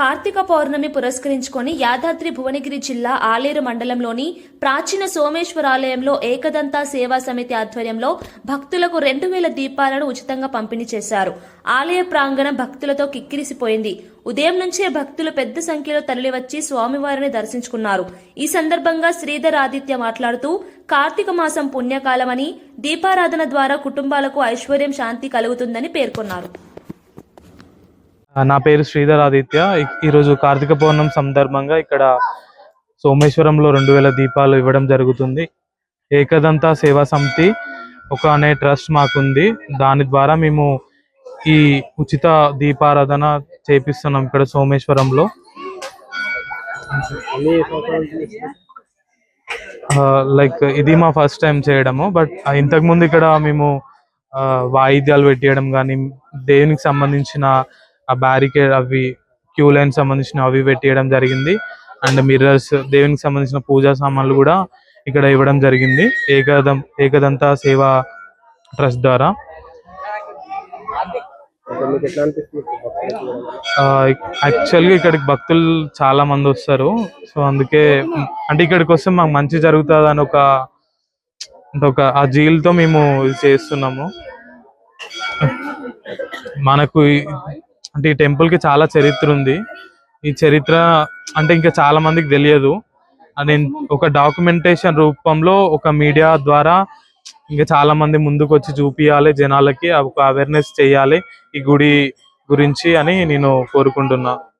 కార్తీక పౌర్ణమి పురస్కరించుకొని యాదాద్రి భువనగిరి జిల్లా ఆలేరు మండలంలోని ప్రాచీన సోమేశ్వరాలయంలో ఏకదంత సేవా సమితి ఆధ్వర్యంలో భక్తులకు రెండు వేల దీపాలను ఉచితంగా పంపిణీ చేశారు. ఆలయ ప్రాంగణం భక్తులతో కిక్కిరిసిపోయింది. ఉదయం నుంచే భక్తులు పెద్ద సంఖ్యలో తరలివచ్చి స్వామివారిని దర్శించుకున్నారు. ఈ సందర్భంగా శ్రీధర్ ఆదిత్య మాట్లాడుతూ కార్తీక మాసం పుణ్యకాలమని దీపారాధన ద్వారా కుటుంబాలకు ఐశ్వర్యం శాంతి కలుగుతుందని పేర్కొన్నారు. నా పేరు శ్రీధర్ ఆదిత్య. ఈరోజు కార్తీక పౌర్ణం సందర్భంగా ఇక్కడ సోమేశ్వరంలో రెండు వేల దీపాలు ఇవ్వడం జరుగుతుంది. ఏకదంత సేవా సమితి ఒక అనే ట్రస్ట్ మాకుంది. దాని ద్వారా మేము ఈ ఉచిత దీపారాధన చేపిస్తున్నాం ఇక్కడ సోమేశ్వరంలో. లైక్ ఇది మా ఫస్ట్ టైం చేయడము బట్ ఇంతకు ముందు ఇక్కడ మేము వాయిద్యాలు పెట్టియడం కానీ దేవునికి సంబంధించిన ఆ బ్యారికేడ్ అవి క్యూ లైన్ సంబంధించిన అవి పెట్టియడం జరిగింది. అండ్ మిర్రర్స్ దేవునికి సంబంధించిన పూజా సామాన్లు కూడా ఇక్కడ ఇవ్వడం జరిగింది. ఏకదం ఏకదంత సేవా ట్రస్ట్ ద్వారా? యాక్చువల్గా ఇక్కడికి భక్తులు చాలా మంది వస్తారు. సో అందుకే అంటే ఇక్కడికి వస్తే మాకు మంచి జరుగుతుంది అని ఒక అంటే ఒక ఆ జీల్తో మేము ఇది చేస్తున్నాము. మనకు అంటే ఈ టెంపుల్కి చాలా చరిత్ర ఉంది. ఈ చరిత్ర అంటే ఇంకా చాలా మందికి తెలియదు. అని ఒక డాక్యుమెంటేషన్ రూపంలో ఒక మీడియా ద్వారా ఇంకా చాలా మంది ముందుకు వచ్చి చూపియాలి జనాలకి ఒక అవేర్నెస్ చేయాలి ఈ గుడి గురించి అని నేను కోరుకుంటున్నా.